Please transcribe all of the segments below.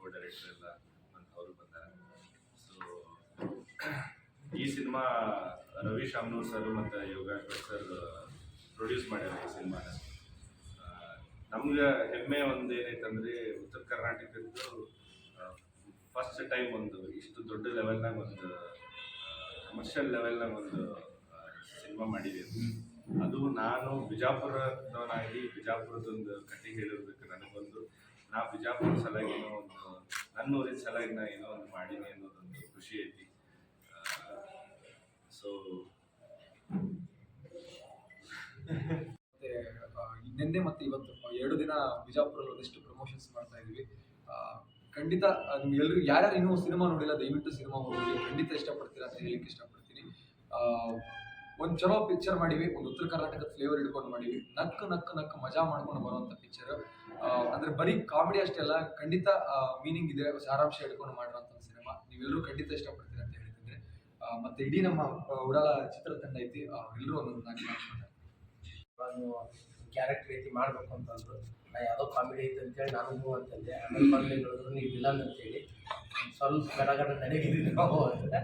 ಕೋ director ಎಲ್ಲ ಅವರು ಬಂದಾರ. ಸೊ ಈ ಸಿನಿಮಾ ರವಿ ಶಾಮ್ನೂರ್ ಸರ್ ಮತ್ತು ಯೋಗೇಶ್ ಸರ್ ಪ್ರೊಡ್ಯೂಸ್ ಮಾಡ್ಯಾರ ಈ ಸಿನಿಮಾನ. ನಮ್ಗೆ ಹೆಮ್ಮೆ ಒಂದು ಏನೈತಂದ್ರೆ ಉತ್ತರ ಕರ್ನಾಟಕದ್ದು ಫಸ್ಟ್ ಟೈಮ್ ಒಂದು ಇಷ್ಟು ದೊಡ್ಡ ಲೆವೆಲ್ನಾಗ ಒಂದು ಕಮರ್ಷಿಯಲ್ ಲೆವೆಲ್ನಾಗ ಒಂದು ಸಿನಿಮಾ ಮಾಡಿದೆ. ಅದು ನಾನು ಬಿಜಾಪುರದವನಾಗಿ ಬಿಜಾಪುರದೊಂದು ಕತೆ ಹೇಳಿರ್ಬೇಕು ನನಗೊಂದು. ನಾ ಬಿಜಾಪುರ ಸಲಾಗಿ ಒಂದು ನನ್ನ ಊರಿನ ಸಲುವಾಗಿ ನಾ ಏನೋ ಒಂದು ಮಾಡೀನಿ ಅನ್ನೋದೊಂದು ಖುಷಿ ಐತಿ. ಸೊ ನಿನ್ನೆ ಮತ್ತೆ ಇವತ್ತು ಎರಡು ದಿನ ಬಿಜಾಪುರಲ್ಲಿ ಒಂದಿಷ್ಟು ಪ್ರಮೋಷನ್ಸ್ ಮಾಡ್ತಾ ಇದೀವಿ. ಖಂಡಿತ ನಿಮ್ಗೆಲ್ಲರೂ ಯಾರ್ಯಾರು ಇನ್ನೂ ಸಿನಿಮಾ ನೋಡಿಲ್ಲ, ದಯವಿಟ್ಟು ಸಿನಿಮಾ ಹೋಗಿ, ಖಂಡಿತ ಇಷ್ಟಪಡ್ತೀರಾ ಅಂತ ಹೇಳಿಕ್ಕೆ ಇಷ್ಟಪಡ್ತೀನಿ. ಒಂದು ಚಲೋ ಪಿಕ್ಚರ್ ಮಾಡಿವಿ, ಒಂದು ಉತ್ತರ ಕರ್ನಾಟಕದ ಫ್ಲೇವರ್ ಹಿಡ್ಕೊಂಡು ಮಾಡಿವಿ. ನಕ್ಕು ನಕ್ಕು ನಕ್ಕು ಮಜಾ ಮಾಡ್ಕೊಂಡು ಬರುವಂಥ ಪಿಕ್ಚರ್ ಅಂದ್ರೆ ಬರೀ ಕಾಮಿಡಿ ಅಷ್ಟೇ ಅಲ್ಲ, ಖಂಡಿತ ಮೀನಿಂಗ್ ಇದೆ, ಸಾರಾಂಶ ಇಟ್ಕೊಂಡು ಮಾಡಿರೋಂಥ ಸಿನಿಮಾ ನೀವೆಲ್ಲರೂ ಖಂಡಿತ ಇಷ್ಟಪಡ್ತೀರಾ ಅಂತ ಹೇಳ್ತಿದ್ರೆ ಮತ್ತೆ ಇಡೀ ನಮ್ಮ ಉಡಾಲ ಚಿತ್ರತಂಡ ಐತಿ ಎಲ್ಲರೂ ಒಂದೊಂದು ನಾಲ್ಕು ನಾನು ಕ್ಯಾರೆಕ್ಟರ್ ರೀತಿ ಮಾಡಬೇಕು ಅಂತಂದ್ರು ನಾ ಯಾವುದೋ ಕಾಮಿಡಿ ಐತೆ ಅಂತೇಳಿ ನಾನು ಹೂ ಅಂತಂದೆ ಆಮೇಲೆ ಬಂದು ನೀವು ವಿಲನ್ ಅಂತೇಳಿ. ಸ್ವಲ್ಪ ಗಡಗಡ ನಡೆಗಿದ್ದೀವಿ ನಾವು ಅಂತ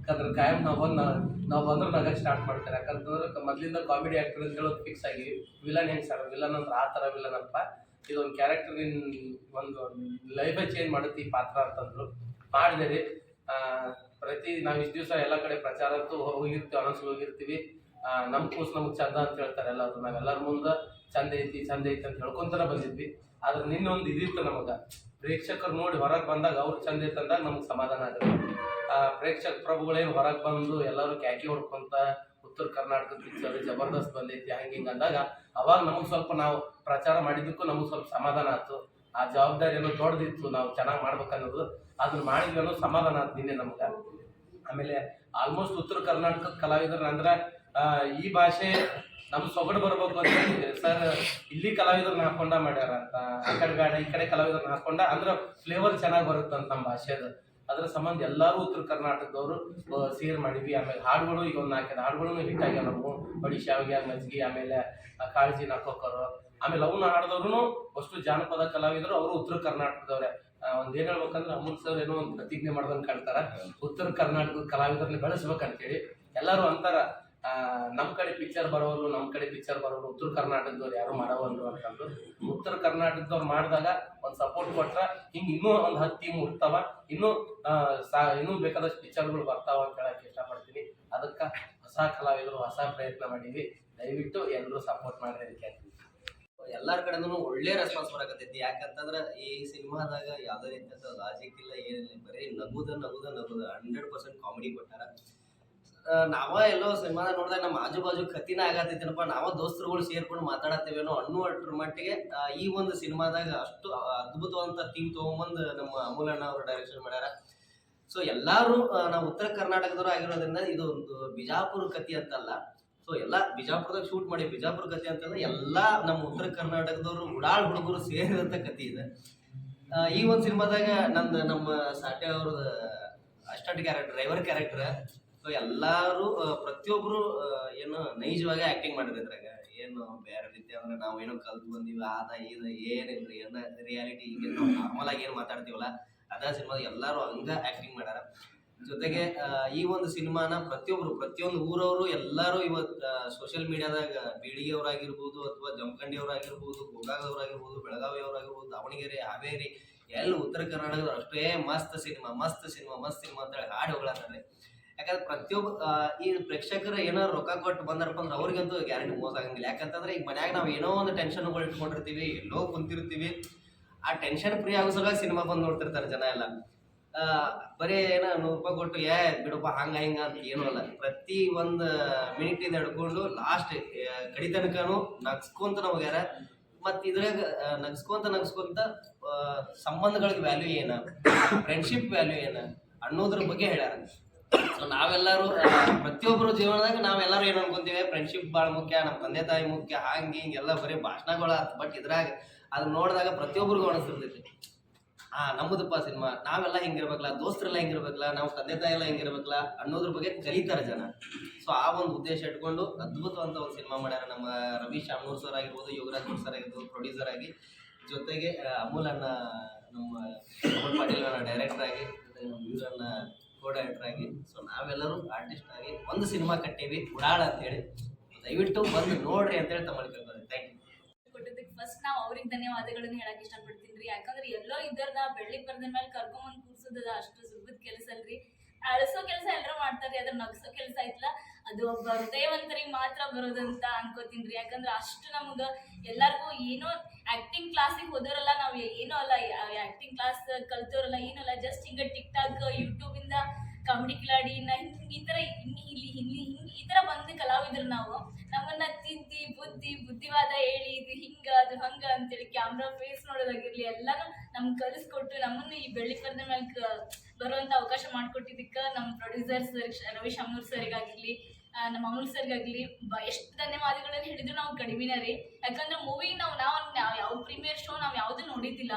ಯಾಕಂದ್ರೆ ಕಾಯಂ ನಾವು ಬಂದು ನಾವು ಬಂದ್ರೆ ನಗಕ್ಕೆ ಸ್ಟಾರ್ಟ್ ಮಾಡ್ತಾರೆ ಯಾಕಂತಂದ್ರೆ ಮೊದಲಿಂದ ಕಾಮಿಡಿ ಆ್ಯಕ್ಟರ್ ಅಂತ ಹೇಳೋದು ಫಿಕ್ಸ್ ಆಗಿ ವಿಲನ್ ಹೆಂಗೆ ಸರ್ ವಿಲನ್ ಅಂದ್ರೆ ಆ ಥರ ವಿಲನ್ ಅಪ್ಪ ಇದೊಂದು ಕ್ಯಾರೆಕ್ಟರ್ ಒಂದು ಲೈಫೇ ಚೇಂಜ್ ಮಾಡುತ್ತೆ ಈ ಪಾತ್ರ ಅಂತಂದ್ರು. ಮಾಡಿದೆ ಪ್ರತಿ ನಾವು ಇಷ್ಟು ದಿವಸ ಎಲ್ಲ ಕಡೆ ಪ್ರಚಾರ ಅಂತೂ ಹೋಗಿರ್ತೀವಿ ಅನೌನ್ಸ್ ಹೋಗಿರ್ತೀವಿ. ನಮ್ಮ ಕೂಸು ನಮ್ಗೆ ಚಂದ ಅಂತ ಹೇಳ್ತಾರೆ ಎಲ್ಲರೂ. ನಾವೆಲ್ಲರ ಮುಂದೆ ಚಂದ ಐತಿ ಚಂದ ಐತಿ ಅಂತ ಹೇಳ್ಕೊಂತಾನೆ ಬಂದಿದ್ವಿ. ಆದ್ರೆ ನಿನ್ನೊಂದು ಇದಿತ್ತು ನಮಗ. ಪ್ರೇಕ್ಷಕರು ನೋಡಿ ಹೊರಗೆ ಬಂದಾಗ ಅವ್ರು ಚಂದ ಇತ್ತು ಅಂದಾಗ ನಮ್ಗೆ ಸಮಾಧಾನ ಆಗುತ್ತೆ ಆ ಪ್ರೇಕ್ಷಕ ಪ್ರಭುಗಳೇನು ಹೊರಗೆ ಬಂದು ಎಲ್ಲರೂ ಕ್ಯಾಕಿ ಹೊಡ್ಕೊಂತ ಉತ್ತರ ಕರ್ನಾಟಕದ ಪಿಕ್ಚರ್ ಜಬರ್ದಸ್ತ್ ಬಂದೈತಿ, ಹಂಗೆ ಅಂದಾಗ ಅವಾಗ ನಮಗೆ ಸ್ವಲ್ಪ ನಾವು ಪ್ರಚಾರ ಮಾಡಿದ್ದಕ್ಕೂ ನಮಗೆ ಸ್ವಲ್ಪ ಸಮಾಧಾನ ಆಯ್ತು. ಆ ಜವಾಬ್ದಾರಿ ಏನೋ ದೊಡ್ಡದಿತ್ತು ನಾವು ಚೆನ್ನಾಗಿ ಮಾಡ್ಬೇಕನ್ನೋದು ಅದನ್ನ ಮಾಡಿದ್ವಿ ಅನ್ನೋ ಸಮಾಧಾನ ಆಯ್ತು ನಿನ್ನೆ ನಮ್ಗೆ. ಆಮೇಲೆ ಆಲ್ಮೋಸ್ಟ್ ಉತ್ತರ ಕರ್ನಾಟಕದ ಕಲಾವಿದರು ಅಂದ್ರೆ ಈ ಭಾಷೆ ನಮ್ ಸೊಗಡು ಬರ್ಬೇಕು ಅಂತ ಸರ್, ಇಲ್ಲಿ ಕಲಾವಿದರನ್ನ ಹಾಕೊಂಡ ಮಾಡ್ಯಾರ ಅಂತ, ಆ ಕಡೆ ಬೇಡ ಈ ಕಡೆ ಕಲಾವಿದರನ್ನ ಹಾಕೊಂಡ, ಅಂದ್ರೆ ಫ್ಲೇವರ್ ಚೆನ್ನಾಗಿ ಬರುತ್ತೆ ಅಂತ ನಮ್ಮ ಭಾಷೆದು. ಅದ್ರ ಸಂಬಂಧ ಎಲ್ಲರೂ ಉತ್ತರ ಕರ್ನಾಟಕದವರು ಸೇರ್ ಮಾಡಿದ್ವಿ. ಆಮೇಲೆ ಹಾಡುಗಳು ಈಗ ಒಂದು ನಾಲ್ಕೈದು ಹಾಡುಗಳು ಹಿಟ್ ಆಗ್ಯಾವ ನಾವು ಬಡಿ ಶಾವಿಗೆ ಮಜ್ಜಿಗೆ ಆಮೇಲೆ ಕಾಳಜಿ ನಾಕೋಕರು ಆಮೇಲೆ ಅವನ್ನ ಹಾಡಿದವ್ರು ಅಷ್ಟು ಜಾನಪದ ಕಲಾವಿದರು, ಅವರು ಉತ್ತರ ಕರ್ನಾಟಕದವ್ರೆ. ಒಂದ್ ಏನ್ ಹೇಳ್ಬೇಕಂದ್ರೆ ಅಮೃತ್ ಸರ್ ಏನೋ ಒಂದು ಪ್ರತಿಜ್ಞೆ ಮಾಡ್ದಂಗೆ ಕಾಣ್ತಾರ. ಉತ್ತರ ಕರ್ನಾಟಕದ ಕಲಾವಿದರನ್ನ ಬೆಳೆಸ್ಬೇಕಂತೇಳಿ ಎಲ್ಲರೂ ಅಂತಾರ. ಆ, ನಮ್ ಕಡೆ ಪಿಕ್ಚರ್ ಬರೋರು ನಮ್ಮ ಕಡೆ ಪಿಕ್ಚರ್ ಬರೋರು ಉತ್ತರ ಕರ್ನಾಟಕದವ್ರು ಯಾರು ಮಾಡೋವಲ್ರು ಅಂತಂದು ಉತ್ತರ ಕರ್ನಾಟಕದವ್ರು ಮಾಡಿದಾಗ ಒಂದು ಸಪೋರ್ಟ್ ಕೊಟ್ರೆ ಹಿಂಗ್ ಇನ್ನೂ ಒಂದು ಹತ್ತು ಟೀಮ್ ಹುಡ್ತಾವ ಇನ್ನೂ ಸಾ ಇನ್ನೂ ಬೇಕಾದಷ್ಟು ಪಿಕ್ಚರ್ಗಳು ಬರ್ತಾವ ಅಂತ ಹೇಳಕ್ ಇಷ್ಟಪಡ್ತೀನಿ. ಅದಕ್ಕೆ ಹೊಸ ಕಲಾವಿದರು ಹೊಸ ಪ್ರಯತ್ನ ಮಾಡೀವಿ. ದಯವಿಟ್ಟು ಎಲ್ಲರೂ ಸಪೋರ್ಟ್ ಮಾಡ್ರಿ ಕೇಳ್ತೀನಿ. ಎಲ್ಲಾರ ಕಡೆನೂ ಒಳ್ಳೆ ರೆಸ್ಪಾನ್ಸ್ ಬರಕತ್ತೈತಿ. ಯಾಕಂತಂದ್ರ ಈ ಸಿನಿಮಾದಾಗ ಯಾವ್ದೇ ರೀತಿಯ ಲಾಜಿಕ್ ಇಲ್ಲ ಏನಿಲ್ಲ ಬರೀ ನಗುದ ನಗುದ ನಗುದ ಹಂಡ್ರೆಡ್ ಪರ್ಸೆಂಟ್ ಕಾಮಿಡಿ ಕೊಟ್ಟಾರ. ನಾವ ಎಲ್ಲೋ ಸಿನಿಮಾದ ನೋಡಿದಾಗ ನಮ್ಮ ಆಜು ಬಾಜು ಕತಿನ ಆಗತ್ತೈತಿನಪ್ಪ, ನಾವ ದೋಸ್ತರುಗಳು ಸೇರ್ಕೊಂಡು ಮಾತಾಡತ್ತೇವೇನೋ ಅನ್ನೋ ಅಟ್ರ ಮಟ್ಟಿಗೆ ಈ ಒಂದು ಸಿನಿಮಾದಾಗ ಅಷ್ಟು ಅದ್ಭುತವಂತ ಥೀಮ್ ತಗೊಂಬಂದು ನಮ್ಮ ಅಮೂಲ್ ಅಣ್ಣ ಅವರು ಡೈರೆಕ್ಷನ್ ಮಾಡ್ಯಾರ. ಸೊ ಎಲ್ಲಾರು ನಾವು ಉತ್ತರ ಕರ್ನಾಟಕದವರು ಆಗಿರೋದ್ರಿಂದ ಇದು ಒಂದು ಬಿಜಾಪುರ ಕತಿ ಅಂತಲ್ಲ. ಸೊ ಎಲ್ಲ ಬಿಜಾಪುರದಾಗ ಶೂಟ್ ಮಾಡಿ, ಬಿಜಾಪುರ ಕತೆ ಅಂತಂದ್ರೆ ಎಲ್ಲ ನಮ್ಮ ಉತ್ತರ ಕರ್ನಾಟಕದವರು, ಉಡಾಳ್ ಹುಡುಗರು ಸೇರಿದಂತ ಕತೆ ಇದೆ. ಈ ಒಂದು ಸಿನಿಮಾದಾಗ ನಂದು ನಮ್ಮ ಸಾಟೆ ಅವ್ರದ್ದು ಅಷ್ಟಂಟ್ ಕ್ಯಾರೆಕ್ಟರ್ ಡ್ರೈವರ್ ಕ್ಯಾರೆಕ್ಟರ್ ಸೊ ಎಲ್ಲಾರು ಪ್ರತಿಯೊಬ್ಬರು ಏನು ನೈಜವಾಗಿ ಆಕ್ಟಿಂಗ್ ಮಾಡಿದ್ರು ಇದ್ರಾಗ ಏನು ಬೇರೆ ರೀತಿ ಅಂದ್ರೆ ನಾವು ಏನೋ ಕಲ್ತು ಬಂದೀವಿ, ಆದ ಇದು ಏನಿಲ್ಲ ಏನ ರಿಯಾಲಿಟಿ ಈಗ ನಾರ್ಮಲ್ ಆಗಿ ಏನು ಮಾತಾಡ್ತೀವಲ್ಲ, ಅದ ಸಿನಿಮಾದ ಎಲ್ಲಾರು ಹಂಗ ಆಕ್ಟಿಂಗ್ ಮಾಡ್ಯಾರ. ಜೊತೆಗೆ ಈ ಒಂದು ಸಿನಿಮಾನ ಪ್ರತಿಯೊಬ್ರು, ಪ್ರತಿಯೊಂದು ಊರವರು ಎಲ್ಲರೂ ಇವತ್ತು ಸೋಷಿಯಲ್ ಮೀಡಿಯಾದಾಗ ಬೀಳಿಗೆಯವರಾಗಿರ್ಬೋದು ಅಥವಾ ಜಮಖಂಡಿಯವರಾಗಿರ್ಬೋದು ಗೋಕಾಕದವರಾಗಿರ್ಬೋದು ಬೆಳಗಾವಿಯವರಾಗಿರ್ಬೋದು ದಾವಣಗೆರೆ, ಹಾವೇರಿ, ಎಲ್ಲ ಉತ್ತರ ಕರ್ನಾಟಕದ ಅಷ್ಟೇ ಮಸ್ತ್ ಸಿನಿಮಾ ಮಸ್ತ್ ಸಿನಿಮಾ ಮಸ್ತ್ ಸಿನಿಮಾ ಅಂತ ಹೇಳಿ ಹಾಡು ಹೊಗಳತ್ತಾರೆ ಯಾಕಂದ್ರೆ ಪ್ರತಿಯೊಬ್ಬ ಈ ಪ್ರೇಕ್ಷಕರು ಏನೋ ರೊಕ್ಕ ಕೊಟ್ಟು ಬಂದಾರಪ್ಪ ಅಂದ್ರೆ ಅವ್ರಿಗಂತೂ ಗ್ಯಾರಂಟಿ ಮೋಸ ಆಗಂಗಿಲ್ಲ. ಯಾಕಂತಂದ್ರೆ ಈಗ ಮನ್ಯಾಗ ನಾವು ಏನೋ ಒಂದು ಟೆನ್ಷನ್ಗಳು ಇಟ್ಕೊಂಡಿರ್ತೀವಿ, ಎಲ್ಲೋ ಕುಂತಿರ್ತೀವಿ. ಆ ಟೆನ್ಷನ್ ಫ್ರೀ ಆಗೋ ಸಲುವಾಗಿ ಸಿನಿಮಾ ಬಂದು ನೋಡ್ತಿರ್ತಾರೆ ಜನ ಎಲ್ಲ. ಬರೀ ಏನೋ ನೂರು ರೂಪಾಯಿ ಕೊಟ್ಟು, ಏ, ಬಿಡಪ್ಪ, ಹಂಗ, ಹಿಂಗ ಅಂತ ಏನೂ ಅಲ್ಲ. ಪ್ರತಿ ಒಂದು ಮಿನಿಟಿಂದ ಹಿಡ್ಕೊಂಡು ಲಾಸ್ಟ್ ಕಡಿ ತನಕನು ನಗ್ಸ್ಕೊಂತ ಹೋಗ್ಯಾರ. ಮತ್ತು ಇದ್ರಾಗ ನಗ್ಸ್ಕೊಂತ ನಗ್ಸ್ಕೊಂತ ಸಂಬಂಧಗಳಿಗೆ ವ್ಯಾಲ್ಯೂ ಏನ? ಫ್ರೆಂಡ್ಶಿಪ್ ವ್ಯಾಲ್ಯೂ ಏನ? ಅನ್ನೋದ್ರ ಬಗ್ಗೆ ಹೇಳ್ಯಾರ. ಸೊ ನಾವೆಲ್ಲರೂ ಪ್ರತಿಯೊಬ್ಬರ ಜೀವನದಾಗ ನಾವೆಲ್ಲರೂ ಏನು ಅನ್ಕೊಂತೀವಿ? ಫ್ರೆಂಡ್ಶಿಪ್ ಭಾಳ ಮುಖ್ಯ ನಮ್ಮ ತಂದೆ ತಾಯಿ ಮುಖ್ಯ, ಹಂಗೆ ಹಿಂಗೆಲ್ಲ ಬರೀ ಭಾಷಣಗಳ ಬಟ್ ಇದ್ರಾಗ ಅದನ್ನ ನೋಡಿದಾಗ ಪ್ರತಿಯೊಬ್ಬರಿಗೂ ಅನಿಸ್ತಿರ್ತೈತಿ ಆ, ನಮ್ಮದಪ್ಪ ಸಿನಿಮಾ, ನಾವೆಲ್ಲ ಹಿಂಗಿರ್ಬೇಕಲ್ಲ, ದೋಸ್ತರೆಲ್ಲ ಹಿಂಗಿರ್ಬೇಕಲ್ಲ ನಾವು ತಂದೆ ತಾಯಿ ಎಲ್ಲ ಹಿಂಗಿರ್ಬೇಕಲ್ಲ ಅನ್ನೋದ್ರ ಬಗ್ಗೆ ಕಲಿತಾರೆ ಜನ. ಸೊ ಆ ಒಂದು ಉದ್ದೇಶ ಇಟ್ಕೊಂಡು ಅದ್ಭುತವಂತ ಒಂದು ಸಿನಿಮಾ ಮಾಡ್ಯಾರ ನಮ್ಮ ರವಿ ಶಾಮೂರ್ ಸರ್ ಆಗಿರ್ಬೋದು, ಯೋಗರಾಜ್ ಸರ್ ಆಗಿರ್ಬೋದು ಪ್ರೊಡ್ಯೂಸರ್ ಆಗಿ. ಜೊತೆಗೆ ಅಮೂಲ್ ಅಣ್ಣ, ನಮ್ಮ ಪಾಟೀಲ್ ಡೈರೆಕ್ಟರ್ ಆಗಿ ನಮ್ಮ ಕೋ ಆಗಿ. ಸೊ ನಾವೆಲ್ಲರೂ ಆರ್ಟಿಸ್ಟ್ ಆಗಿ ಒಂದು ಸಿನಿಮಾ ಕಟ್ಟೀವಿ. ಉಡಾಳ ಅಂತ ಹೇಳಿ ದಯವಿಟ್ಟು ಬಂದು ನೋಡ್ರಿ ಅಂತೇಳಿ ತಮ್ಮಲ್ಲಿ ಕೇಳ್ತಾರೆ ಥ್ಯಾಂಕ್ ಯು ಕೊಟ್ಟಿದ್ದಕ್ಕೆ ಫಸ್ಟ್ ನಾವು ಅವ್ರಿಗೆ ಧನ್ಯವಾದಗಳನ್ನು ಹೇಳಕ್ ಇಷ್ಟಪಡ್ತೀನಿ ರೀ. ಯಾಕಂದ್ರೆ ಎಲ್ಲೋ ಇದ್ದರ್ದ ಬೆಳ್ಳಿ ಪರ್ದ ಮೇಲೆ ಕರ್ಕೊಂಬಂದ್ ಕೂರ್ಸೋದ ಅಷ್ಟು ಸುಲಭದ ಕೆಲಸ ಅಲ್ರಿ. ಅಳಿಸೋ ಕೆಲಸ ಎಲ್ಲರೂ ಮಾಡ್ತಾರೆ, ಅದ್ರ ನಗ್ಸೋ ಕೆಲಸ ಐತ್ಲ ಅದು ಒಬ್ಬ ಹೃದಯವಂತರಿಗೆ ಮಾತ್ರ ಬರೋದಂತ ಅನ್ಕೋತೀನ್ರಿ ಯಾಕಂದ್ರೆ ಅಷ್ಟು ನಮ್ಗೆ ಎಲ್ಲರಿಗೂ ಏನೋ ಆಕ್ಟಿಂಗ್ ಕ್ಲಾಸಿಗೆ ಹೋದವರಲ್ಲ ನಾವು ಏನೂ ಅಲ್ಲ ಆಕ್ಟಿಂಗ್ ಕ್ಲಾಸ್ ಕಲ್ತವ್ರಲ್ಲ ಏನಲ್ಲ ಜಸ್ಟ್ ಹಿಂಗೆ ಟಿಕ್ ಟಾಕ್ ಯೂಟ್ಯೂಬಿಂದ ಕಾಮಿಡಿ ಕಿಲಾಡಿ, ನ ಹಿಂಗ್ ಈ ಥರ ಹಿಂಗೆ ಇಲ್ಲಿ ಇಲ್ಲಿ, ಹಿಂಗೆ ಈ ಥರ ಬಂದು ಕಲಾವಿದ್ರು ನಾವು. ನಮ್ಮನ್ನ ತಿದ್ದಿ ಬುದ್ಧಿ ಬುದ್ಧಿವಾದ ಹೇಳಿ, ಇದು ಹಿಂಗ, ಅದು ಹಂಗ ಅಂತೇಳಿ ಕ್ಯಾಮ್ರಾ ಫೇಸ್ ನೋಡೋದಾಗಿರ್ಲಿ, ಎಲ್ಲಾನು ನಮ್ಗೆ ಕಲಿಸ್ಕೊಟ್ಟು ನಮ್ಮನ್ನು ಈ ಬೆಳ್ಳಿ ಪರ್ದೆ ಮೇಲೆ ಬರುವಂಥ ಅವಕಾಶ ಮಾಡಿಕೊಟ್ಟಿದ್ದಕ್ಕೆ ನಮ್ಮ ಪ್ರೊಡ್ಯೂಸರ್ ಸರ್ ರವಿ ಶಾಮೂರ್ ಸರ್ಗಾಗಿರ್ಲಿ ನಮ್ಮ ಅಮೂಲ್ ಸರ್ಗಾಗ್ಲಿ ಎಷ್ಟು ಧನ್ಯವಾದಗಳನ್ನ ಹೇಳಿದ್ರು ನಾವು ಕಡಿಮೆನೇ ರೀ. ಯಾಕಂದ್ರೆ ಮೂವಿ ನಾವು ನಾವು ಯಾವ ಪ್ರೀಮಿಯರ್ ಶೋ ನಾವು ಯಾವ್ದು ನೋಡಿದ್ದಿಲ್ಲ.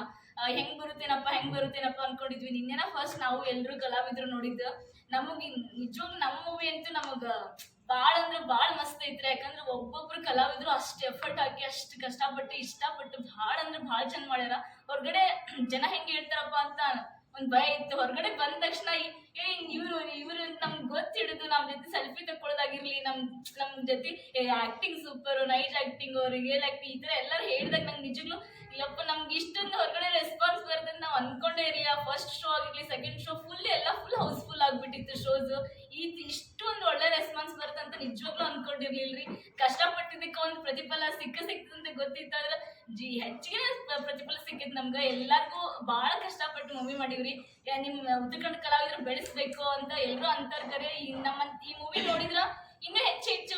ಹೆಂಗ್ ಬರುತ್ತೇನಪ್ಪ ಹೆಂಗ್ ಬರುತ್ತೇನಪ್ಪ ಅನ್ಕೊಂಡಿದ್ವಿ. ನಿನ್ನೆನ ಫಸ್ಟ್ ನಾವು ಎಲ್ರು ಕಲಾವಿದ್ರು ನೋಡಿದ್ದು. ನಮಗ್ ನಿಜವಾಗ್ ನಮ್ಮ ಮೂವಿ ಅಂತೂ ನಮಗ ಬಾಳ ಅಂದ್ರೆ ಬಾಳ ಮಸ್ತ್ ಐತ್ರಿ. ಯಾಕಂದ್ರೆ ಒಬ್ಬೊಬ್ರು ಕಲಾವಿದ್ರು ಅಷ್ಟ್ ಎಫರ್ಟ್ ಹಾಕಿ, ಅಷ್ಟ್ ಕಷ್ಟಪಟ್ಟು, ಇಷ್ಟಪಟ್ಟು ಭಾಳ ಅಂದ್ರೆ ಭಾಳ ಚಂದ ಮಾಡ್ಯಾರ. ಹೊರಗಡೆ ಜನ ಹೆಂಗ್ ಹೇಳ್ತಾರಪ್ಪ ಅಂತ ಒಂದ್ ಭಯ ಇತ್ತು. ಹೊರಗಡೆ ಬಂದ ತಕ್ಷಣ ಏ, ಇವ್ರು ಇವ್ರು ನಮ್ಗೆ ಗೊತ್ತಿಡುದು ನಮ್ ಜೊತೆ ಸೆಲ್ಫಿ ತಕ್ಕೊಳ್ಳೋದಾಗಿರ್ಲಿ ನಮ್ ನಮ್ ಜೊತೆ acting super night acting real acting ಈ ತರ ಎಲ್ಲರೂ ಹೇಳಿದಾಗ ನಂಗೆ ನಿಜಗ್ಲು ಇಲ್ಲಪ್ಪ, ನಮ್ಗೆ ಇಷ್ಟೊಂದು ಹೊರಗಡೆ ರೆಸ್ಪಾನ್ಸ್ ಬರ್ತದೆ ನಾವು ಅನ್ಕೊಂಡೇ ಇರಲಿಲ್ಲ. ಫಸ್ಟ್ ಶೋ ಆಗಿರ್ಲಿ ಸೆಕೆಂಡ್ ಶೋ ಫುಲ್ ಎಲ್ಲ ಫುಲ್ ಹೌಸ್ಫುಲ್ ಆಗ್ಬಿಟ್ಟಿತ್ತು ಶೋಸ್ ಈ ಇಷ್ಟೊಂದು ಒಳ್ಳೆ ರೆಸ್ಪಾನ್ಸ್ ಬರುತ್ತೆ ಅಂತ ನಿಜವಾಗ್ಲೂ ಅನ್ಕೊಂಡಿರ್ಲಿಲ್ರಿ. ಕಷ್ಟಪಟ್ಟಿದ್ದಕ್ಕೆ ಒಂದು ಪ್ರತಿಫಲ ಸಿಕ್ಕ ಸಿಕ್ತಂತ ಗೊತ್ತಿತ್ತಾದ್ರೆ ಜಿ ಹೆಚ್ಚಿಗೆ ಪ್ರತಿಫಲ ಸಿಕ್ಕಿದ್ ನಮ್ಗೆ. ಎಲ್ಲರಿಗೂ ಭಾಳ ಕಷ್ಟಪಟ್ಟು ಮೂವಿ ಮಾಡಿವ್ರಿ. ಯಾ- ನಿಮ್ ಉತ್ತರ ಕನ್ನಡ ಕಲಾವಿದ್ರು ಬೆಳೆಸ್ಬೇಕು ಅಂತ ಎಲ್ಲರೂ ಅಂತಾರೆ ಕರೆ. ಈ ನಮ್ಮ ಈ ಮೂವಿ ನೋಡಿದ್ರ ಇನ್ನೂ ಹೆಚ್ಚು ಹೆಚ್ಚು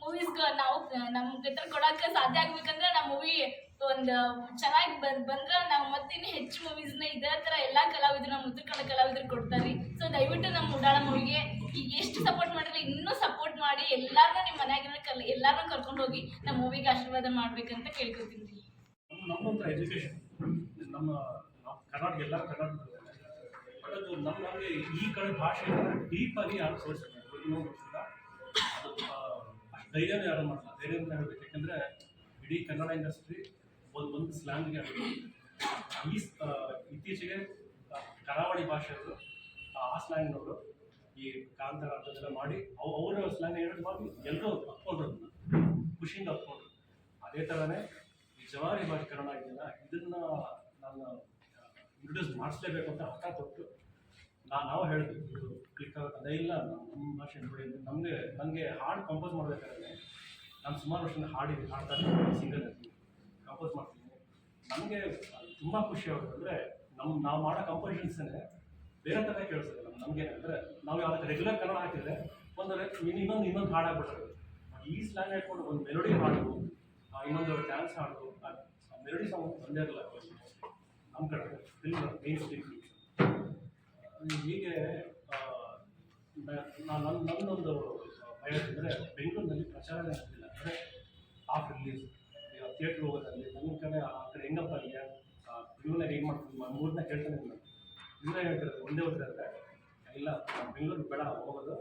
ಮೂವೀಸ್ ನಾವು ನಮ್ಗೆ ಕೊಡಕ್ಕೆ ಸಾಧ್ಯ ಆಗ್ಬೇಕಂದ್ರೆ ನಮ್ಮ ಮೂವಿ ಒಂದು, ಚೆನ್ನಾಗಿ ಬಂದ್, ಬಂದ್ರ ನಾವು ಮತ್ತೆ ಇನ್ನು ಹೆಚ್ಚು ಮೂವೀಸ್ನ ಇದೇ ತರ ಎಲ್ಲಾ ಕಲಾವಿದ್ರು, ನಮ್ಮ ಉತ್ತರ ಕನ್ನಡ ಕಲಾವಿದ್ರು ಕೊಡ್ತಾರೆ ಸೊ ದಯವಿಟ್ಟು ನಮ್ಮ ಉಡಾಳ ಮೂವಿಗೆ ಈಗ ಎಷ್ಟು ಸಪೋರ್ಟ್ ಮಾಡಿದ್ರೆ ಇನ್ನೂ ಸಪೋರ್ಟ್ ಮಾಡಿ ಎಲ್ಲಾರನ್ನೂ ನಿಮ್ಮ ಮನೆಯಾಗಿರೋ ಕಲ್, ಎಲ್ಲಾರ್ನು ಕರ್ಕೊಂಡು ಹೋಗಿ ನಮ್ಮ ಮೂವಿಗೆ ಆಶೀರ್ವಾದ ಮಾಡ್ಬೇಕಂತ ಕೇಳ್ಕೊತೀನಿ. ನಮ್ಮ ಎಜುಕೇಷನ್ ನಮ್ಮ ಕರ್ನಾಟಕ ಎಲ್ಲ ಕರ್ನಾಟಕ ಬಟ್ ಅದು ನಮ್ಮ ಈ ಕಡೆ ಭಾಷೆ ಡೀಪಾಗಿ ಯಾರು ಅದು ಧೈರ್ಯನೇ ಯಾರು ಮಾಡಲ್ಲ ಧೈರ್ಯ ಯಾಕಂದರೆ ಇಡೀ ಕನ್ನಡ ಇಂಡಸ್ಟ್ರಿ ಒಂದು ಒಂದು ಸ್ಲ್ಯಾಂಗ್ಗೆ ಈ ಇತ್ತೀಚೆಗೆ ಕರಾವಳಿ ಭಾಷೆಯವರು, ಆ ಸ್ಲ್ಯಾಂಗ್ನವರು ಈ ಕಾಂತರ ಅಂಥದ್ದೆಲ್ಲ ಮಾಡಿ ಅವ್ರು ಅವರ ಸ್ಲ್ಯಾಂಗ್ ಹೇಳೋದು ಮಾಡಿ ಎಲ್ಲರೂ ಹತ್ಕೊಂಡ್ರು ಖುಷಿಯಿಂದ ಹತ್ಕೊಂಡ್ರು ಅದೇ ಥರನೇ ಈ ಜವಾರಿ ಭಾಷೆ ಕನ್ನಡ ಇದೆಯಲ್ಲ, ಇದನ್ನ ನಾನು ಇಂಟ್ರೊಡ್ಯೂಸ್ ಮಾಡಿಸ್ಲೇಬೇಕು ಅಂತ ಹಠ ತೊಟ್ಟು ನಾನು ನಾವು ಹೇಳಿದ್ವಿ. ಇದು ಕ್ಲಿಕ್ ಆಗುತ್ತೆ ಇಲ್ಲ ನಮ್ಮ ಭಾಷೆ ನೋಡಿ ನಮಗೆ ನನಗೆ ಹಾಡು ಕಂಪೋಸ್ ಮಾಡಬೇಕಾದ್ರೆ, ನಾನು ಸುಮಾರು ವರ್ಷದಿಂದ ಹಾಡಿದ್ದೀನಿ ಹಾಡ್ತಾ ಇದ್ದೀನಿ, ಸಿಂಗಲ್ ಕಂಪೋಸ್ ಮಾಡ್ತೀನಿ ನಮಗೆ ತುಂಬ ಖುಷಿ ಆಗುತ್ತೆ. ಅಂದರೆ ನಮ್ಮ ನಾವು ಮಾಡೋ ಕಂಪೋಸಿಷನ್ಸೇ ಬೇರೆ ಥರ ಕೇಳಿಸ್ತದೆ ನಮ್ಮ ನಮಗೆ ಅಂದರೆ ನಾವು ಯಾವುದಕ್ಕೆ ರೆಗ್ಯುಲರ್ ಕನ್ನಡ ಹಾಕಿದ್ರೆ ಒಂದು ಮಿನಿಮಮ್ ಇನ್- ಇನ್ನೊಂದು ಹಾಡು ಆಗ್ಬಿಟ್ಟಿರೋದು ಈ ಸ್ಲ್ಯಾಂಗ್ ಹಾಕೊಂಡು ಒಂದು ಮೆಲೋಡಿ ಹಾಡು ಇನ್ನೊಂದು ಡ್ಯಾನ್ಸ್ ಹಾಡು ಮೆಲೋಡಿ ಸಾಂಗ್ ಒಂದೇ ಇರಲ್ಲ ನಮ್ಮ ಕಡೆ ಫಿಲ್ಮ್ ಮೇನ್ ಸ್ಟ್ರೀಮ್ ಹೀಗೆ ಆ, ನ- ನಾ- ನನ್ನ ನನ್ನೊಂದು ಭಯ ಅಂದರೆ ಬೆಂಗಳೂರಿನಲ್ಲಿ ಪ್ರಚಾರ ಆಗ್ತಿಲ್ಲ. ಅಂದರೆ ಆಫ್ ರಿಲೀಸ್ ಥಿಯೇಟ್ರ್ ಹೋಗೋದಲ್ಲಿ ನನ್ನ ಕಡೆ ಆ ಕಡೆ ಹೆಂಗಪ್ಪ ಈಗ ಇವನಾಗ ಏನು ಮಾಡ್ತೀನಿ ಮೂರನ್ನ ಕೇಳ್ತಾನೆ ಇಲ್ಲ ಇವನ್ನ ಹೇಳ್ತಿರೋದು ಒಂದೇ ಹೋಗ್ತಿದ್ದಾರೆ ಇಲ್ಲ ಬೆಂಗಳೂರು ಬೇಡ, ಹೋಗೋದು.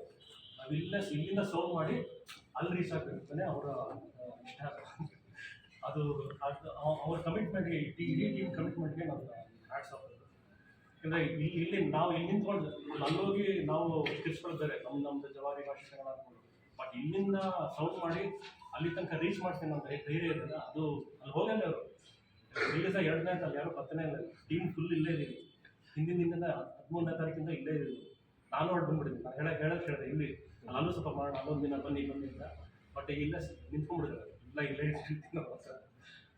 ನಾವಿಲ್ಲ, ಇಲ್ಲಿಂದ ಸರ್ವ್ ಮಾಡಿ ಅಲ್ಲಿ ರೀಚ್ ಆಗಬೇಕು ಅವರ ಅದು ಅದು ಅವ- ಅವ್ರ ಕಮಿಟ್ಮೆಂಟ್ಗೆ ಇಡೀ ಟೀಮ್ ಕಮಿಟ್ಮೆಂಟ್ಗೆ ನಾವು ಹ್ಯಾಟ್ಸ್ ಆಫ್ ಯಾಕಂದರೆ ಇಲ್ಲಿ ಇಲ್ಲಿ ನಾವು ಇಲ್ಲಿ ನಿಂತ್ಕೊಂಡು, ಅಲ್ಲೋಗಿ ನಾವು ತಿರ್ಸ್ಕೊಳ್ತಾರೆ. ನಮ್ಮ ನಮ್ಮದು ಜವಾರಿ ಭಾಷೆ ಕನ್ನಡ ಇಲ್ಲಿಂದ ಸೌಂಡ್ ಮಾಡಿ ಅಲ್ಲಿ ತನಕ ರೀಚ್ ಮಾಡ್ತೀನಿ ಅಂತ ಧೈರ್ಯ ಇದೆಯಲ್ಲ ಅದು ಅಲ್ಲಿ ಹೋಗಲ್ಲ ಅವರು. ರಿಲೀಸ್ ಎರಡನೇ ಅಂತ ಯಾರು ಬರ್ತಾನೆ ಇಲ್ಲ. ಟೀಮ್ ಫುಲ್ ಇಲ್ಲೇ ಇದೀವಿ. ಹಿಂದಿನ ದಿನದಿಂದ ಹದಿಮೂರನೇ ತಾರೀಕಿಂದ ಇಲ್ಲೇ ಇದೀವಿ. ನಾನು ಹೊರಟು ಬಂದ್ಬಿಟ್ಟಿದ್ದೀನಿ ನಾನು ಹೇಳಕ್ಕೆ ಹೇಳಕ್ಕೆ ಹೇಳಿದೆ, ಇಲ್ಲಿ ನಾನು ಸ್ವಲ್ಪ ಮಾಡೋಣ, ಅಲ್ಲೊಂದು ದಿನ ಬನ್ನಿ ಬನ್ನಿ ಅಂತ. ಬಟ್ ಇಲ್ಲ ನಿಂತ್ಕೊಂಡ್ಬಿಡಿದ್ರೆ ಇಲ್ಲ, ಇಲ್ಲೇ ಇರ್ತೀನಿ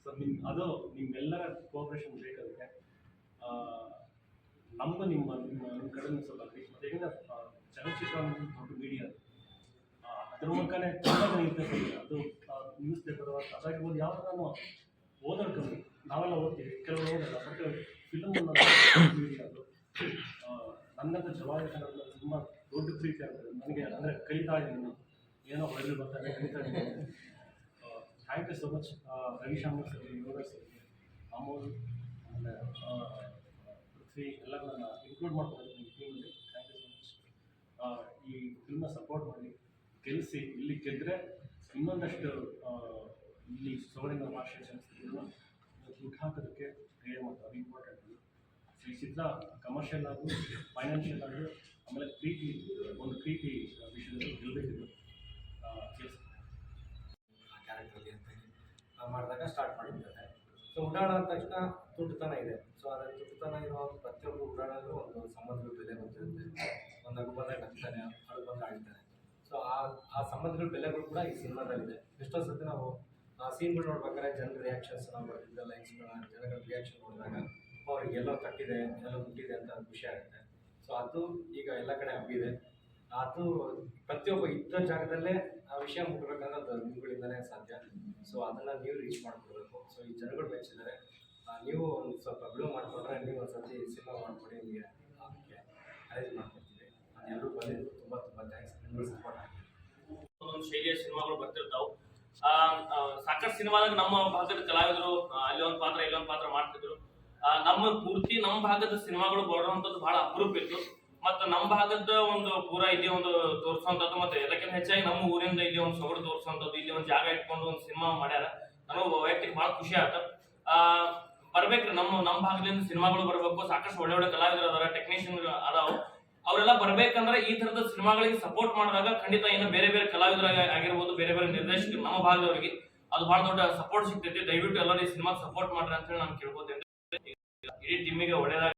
ಸೊ ನಿಮ್ಮ ಅದು ನಿಮ್ಮೆಲ್ಲರ ಕೋಆಪ್ರೇಷನ್ ಬೇಕಾಗುತ್ತೆ ನಮ್ಮ ನಿಮ್ಮ ನಿಮ್ಮ ನಿಮ್ಮ ಕಡೆ ಸ್ವಲ್ಪ ಚಲನಚಿತ್ರ ದೊಡ್ಡ ಮೀಡಿಯಾ ಅದ್ರ ಇನ್ಫ್ಲೂಯೆನ್ಸ್ ಆಗಿದೆ. ಅದು ನ್ಯೂಸ್ ಪೇಪರ್ ಅದಾಗಿರ್ಬೋದು ಯಾವ ನಾನು ಓದೋದು ಕಮ್ಮಿ ನಾವೆಲ್ಲ ಓದ್ತೀವಿ. ಕೆಲವರು ಓದಲ್ಲ, ಬಟ್ ಫಿಲಮ್ ಅದು ನನ್ನಂತ ಜವಾಬ್ದಾರಿ ಕನ್ನಡ ತುಂಬ ದೊಡ್ಡ ಪ್ರೀತಿ ಆಗ್ತದೆ ನನಗೆ ಅಂದರೆ ಕಲಿತಾ ಇದ್ದೀನಿ ಏನೋ ಹೊರಗೆ ಬರ್ತಾರೆ, ಕಲಿತಾ ಇದ್ದೀನಿ. Thank you so much Ravishamar sir Yoga sir Amol ಆಮೇಲೆ ಪೃಥ್ವಿ ಎಲ್ಲರನ್ನ ಇನ್ಕ್ಲೂಡ್ ಮಾಡ್ಕೊಂಡಿದ್ದೀನಿ ಟೀಮಲ್ಲಿ ಥ್ಯಾಂಕ್ ಯು ಸೊ ಮಚ್ ಈ ಫಿಲ್ಮ್ನ ಸಪೋರ್ಟ್ ಮಾಡಿ. ಗೆಲ್ಲಿಸಿ, ಇಲ್ಲಿ ಗೆದ್ದರೆ ಇನ್ನೊಂದಷ್ಟು ಇಲ್ಲಿ ಸೋಲಿನ ಭಾಷೆ ಸಂಸ್ಕೃತಿಯನ್ನು ದುಡ್ಡು ಹಾಕೋದಕ್ಕೆ ಧೈರ್ಯ ಮಾಡ್ತಾರೆ ಅದು ಇಂಪಾರ್ಟೆಂಟ್ ಈ ಚಿತ್ರ ಕಮರ್ಷಿಯಲ್ ಆಗು ಫೈನಾನ್ಷಿಯಲ್ ಆಗು ಆಮೇಲೆ ಪ್ರೀತಿ, ಒಂದು ಪ್ರೀತಿ ವಿಷಯದಲ್ಲಿ ಗೆಲ್ಲಬೇಕಿದೆ. ಕೆಲಸ ಅಂತ ಮಾಡಿದಾಗ ಸ್ಟಾರ್ಟ್ ಮಾಡಿಬಿಡುತ್ತೆ ಸೊ ಉಡಾಣ ಅಂದ ತಕ್ಷಣ ತುಟ್ಟುತನ ಇದೆ. ಸೊ ಅದರ ತುಟ್ಟುತನ ಇರೋ ಪ್ರತಿಯೊಬ್ಬರು ಉಡಾಣಲ್ಲೂ ಒಂದು ಸಂಬಂಧ ಬೆಲೆ ಗೊತ್ತಿರುತ್ತೆ ಒಂದು ನಗು ಬಂದಾಗ ಸೊ ಆ ಆ ಸಂಬಂಧಗಳ ಬೆಲೆಗಳು ಕೂಡ ಈ ಸಿನಿಮಾದಲ್ಲಿದೆ. ಎಷ್ಟೋ ಸತಿ ನಾವು, ಆ ಸೀನ್ಗಳು ನೋಡ್ಬೇಕಾದ್ರೆ ಜನರ ರಿಯಾಕ್ಷನ್ಸ್ ನಾವು ಬರ್ತಿದ್ದ ಲೈನ್ಸ್ಗಳನ್ನ ಜನಗಳ ರಿಯಾಕ್ಷನ್ ನೋಡಿದಾಗ ಅವ್ರಿಗೆ ಎಲ್ಲೋ ತಟ್ಟಿದೆ ಎಲ್ಲೋ ಮುಟ್ಟಿದೆ ಅಂತ ಖುಷಿ ಆಗುತ್ತೆ ಸೊ ಅದು ಈಗ ಎಲ್ಲ ಕಡೆ ಹಬ್ಬಿದೆ. ಅದು ಪ್ರತಿಯೊಬ್ಬ ಇದ್ದ ಜಾಗದಲ್ಲೇ ಆ ವಿಷಯ ಮುಟ್ಬೇಕಂದ್ರೆ ಅದು ನಿಮ್ಗಳಿಂದಲೇ ಸಾಧ್ಯ. ಸೊ ಅದನ್ನ ನೀವು ರೀಚ್ ಮಾಡ್ಕೊಡ್ಬೇಕು. ಸೊ ಈ ಜನಗಳು ಮೆಚ್ಚಿದ್ದಾರೆ. ನೀವು ಒಂದು ಸ್ವಲ್ಪ ಬ್ಲೂ ಮಾಡ್ಕೊಂಡ್ರೆ ನೀವು ಒಂದು ಸರ್ತಿ ಸಿನಿಮಾ ಮಾಡ್ಕೊಡಿ, ನಿಮಗೆ ಅದಕ್ಕೆ ಅರೇಂಜ್ ಮಾಡ್ಕೊಡ್ತೀವಿ ಎಲ್ಲರೂ ಬಂದಿದ್ದು ತುಂಬ ತುಂಬ ಥ್ಯಾಂಕ್ಸ್ ನಿಮ್ಗಳ ಸಪೋರ್ಟ್ ಆಗಿ ಒಂದೊಂದು ಶೈಲಿಯ ಸಿನಿಮಾಗಳು ಬರ್ತಿರ್ತಾವೆ. ಸಾಕಷ್ಟು ಸಿನಿಮಾದಾಗ ನಮ್ಮ ಭಾಗದ ಕಲಾವಿದರು ಅಲ್ಲಿ ಒಂದು ಪಾತ್ರ ಇಲ್ಲೊಂದು ಪಾತ್ರ ಮಾಡ್ತಿದ್ರು. ನಮ್ಮ ಪೂರ್ತಿ ನಮ್ಮ ಭಾಗದ ಸಿನಿಮಾಗಳು ಬರುವಂತದ್ದು ಬಹಳ ಅಪರೂಪ ಇತ್ತು. ಮತ್ತು ನಮ್ಮ ಭಾಗದ ಒಂದು ಪೂರ ಇದೇ ಒಂದು ತೋರಿಸುವಂಥದ್ದು ಮತ್ತೆ ಎಲ್ಲಕ್ಕಿಂತ ಹೆಚ್ಚಾಗಿ ನಮ್ಮ ಊರಿಂದ ಇಲ್ಲಿ ಒಂದು ಸೊಗಡು ತೋರಿಸುವಂಥದ್ದು ಇಲ್ಲಿ ಒಂದು ಜಾಗ ಇಟ್ಕೊಂಡು ಒಂದು ಸಿನಿಮಾ ಮಾಡ್ಯಾರ. ನನಗೆ ವೈಯಕ್ತಿಕ ಬಹಳ ಖುಷಿ ಆಯ್ತು ಆ, ಬರ್ಬೇಕ್ರಿ ನಮ್ಮ ನಮ್ಮ ಭಾಗದಿಂದ ಸಿನಿಮಾಗಳು ಬರಬೇಕು. ಸಾಕಷ್ಟು ಒಳ್ಳೆ ಒಳ್ಳೆ ಕಲಾವಿದರು ಅದಾರ ಟೆಕ್ನಿಷಿಯನ್ ಅದಾವ. ಅವರೆಲ್ಲ ಬರ್ಬೇಕಂದ್ರೆ ಈ ತರದ ಸಿನಿಮಾಗಳಿಗೆ ಸಪೋರ್ಟ್ ಮಾಡಿದಾಗ ಖಂಡಿತ ಏನೋ ಬೇರೆ ಬೇರೆ ಕಲಾವಿದರ ಆಗಿರ್ಬೋದು, ಬೇರೆ ಬೇರೆ ನಿರ್ದೇಶಕರು ನಮ್ಮ ಭಾಗದವರಿಗೆ ಅದು ಬಹಳ ದೊಡ್ಡ ಸಪೋರ್ಟ್ ಸಿಗ್ತೈತಿ. ದಯವಿಟ್ಟು ಎಲ್ಲರೂ ಈ ಸಿನಿಮಾ ಸಪೋರ್ಟ್ ಮಾಡ್ರಿ ಅಂತ ಹೇಳಿ ನಾನು ಕೇಳ್ಕೊತೇನೆ. ಇಡೀ ಟೀಮಿಗೆ ಒಳ್ಳೇದಾಗ